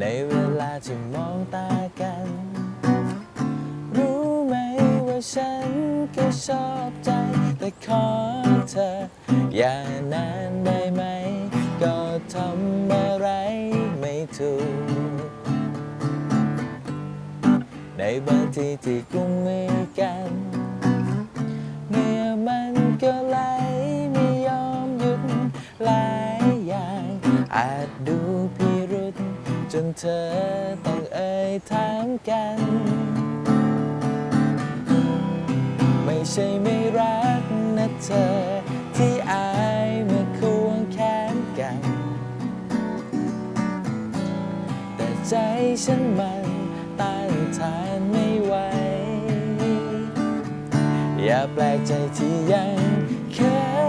ในเวลาที่มองตากัน รู้ไหมว่าฉันก็ชอบใจ แต่ขอเธอ อย่านานได้ไหม ก็ทำอะไรไม่ถูก ในบางทีที่กุมมือกันเมื่อมันก็ไหลไม่ยอมหยุดหลายอย่างอาจดูเพีย จนเธอต้องเอ่ยถามกัน ไม่ใช่ไม่รักนะเธอ ที่อายเมื่อควงแขนกัน แต่ใจฉันมันต้านทานไม่ไหว อย่าแปลกใจที่ยังเขิน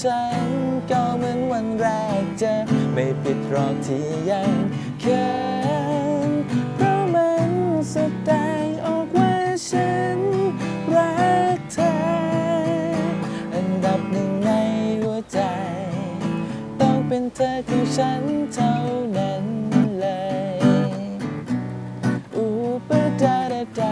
ฉัน ก็เหมือนวันแรกเจอไม่ผิดหรอกที่ยังเขินเพราะมันแสดงออกว่าฉันรักเธอ อันดับหนึ่งในหัวใจ ต้องเป็นเธอของฉันเท่านั้นเลย อูปะดาดาดา